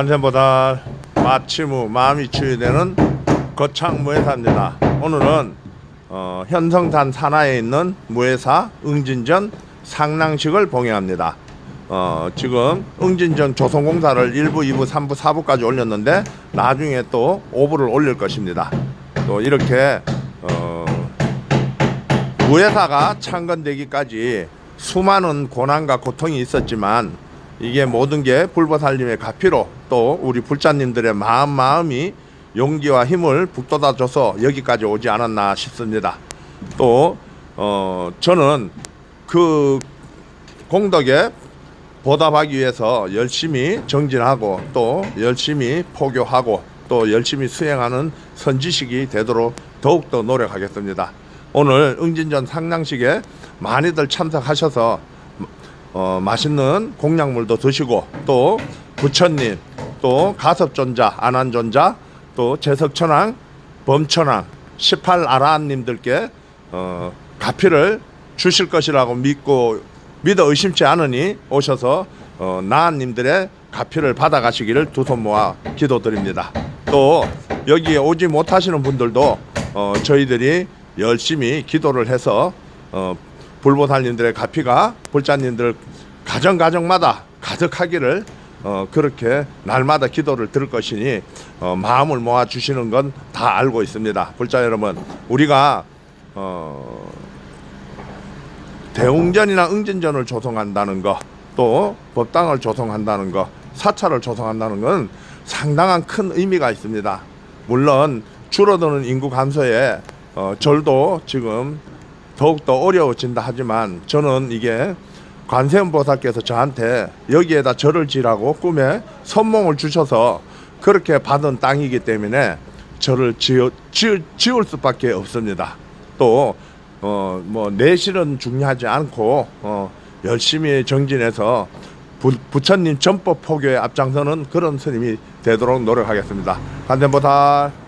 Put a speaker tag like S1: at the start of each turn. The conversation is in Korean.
S1: 간센보다 마치무 마음이 치유되는 거창 무회사입니다. 오늘은 어, 현성산 산하에 있는 무회사 응진전 상랑식을 봉행합니다. 어, 지금 응진전 조성공사를 1부, 2부, 3부, 4부까지 올렸는데 나중에 또 5부를 올릴 것입니다. 또 이렇게 어, 무회사가 창건되기까지 수많은 고난과 고통이 있었지만 이게 모든 게 불보살님의 가피로 또 우리 불자님들의 마음 마음이 용기와 힘을 북돋아 줘서 여기까지 오지 않았나 싶습니다. 또 어, 저는 그 공덕에 보답하기 위해서 열심히 정진하고 또 열심히 포교하고 또 열심히 수행하는 선지식이 되도록 더욱더 노력하겠습니다. 오늘 응진전 상랑식에 많이들 참석하셔서 어, 맛있는 공약물도 드시고 또 부처님 또 가섭존자 안한존자 또 제석천왕 범천왕 18 아라한님들께 어, 가피를 주실 것이라고 믿고 믿어 의심치 않으니 오셔서 어, 나한님들의 가피를 받아가시기를 두 손 모아 기도드립니다. 또 여기에 오지 못하시는 분들도 어, 저희들이 열심히 기도를 해서 어, 불보살님들의 가피가 불자님들 가정 가정마다 가득하기를 어, 그렇게 날마다 기도를 들을 것이니 어, 마음을 모아 주시는 건 다 알고 있습니다. 불자 여러분, 우리가 어, 대웅전이나 응진전을 조성한다는 거, 또 법당을 조성한다는 거, 사찰을 조성한다는 건 상당한 큰 의미가 있습니다. 물론 줄어드는 인구 감소에 어, 절도 지금 더욱더 어려워진다 하지만 저는 이게 관세음 보살께서 저한테 여기에다 절을 지라고 꿈에 선몽을 주셔서 그렇게 받은 땅이기 때문에 절을 지어, 지을, 지을 수밖에 없습니다. 또 어, 뭐 내실은 중요하지 않고 어, 열심히 정진해서 부, 부처님 전법 포교에 앞장서는 그런 스님이 되도록 노력하겠습니다. 간대보살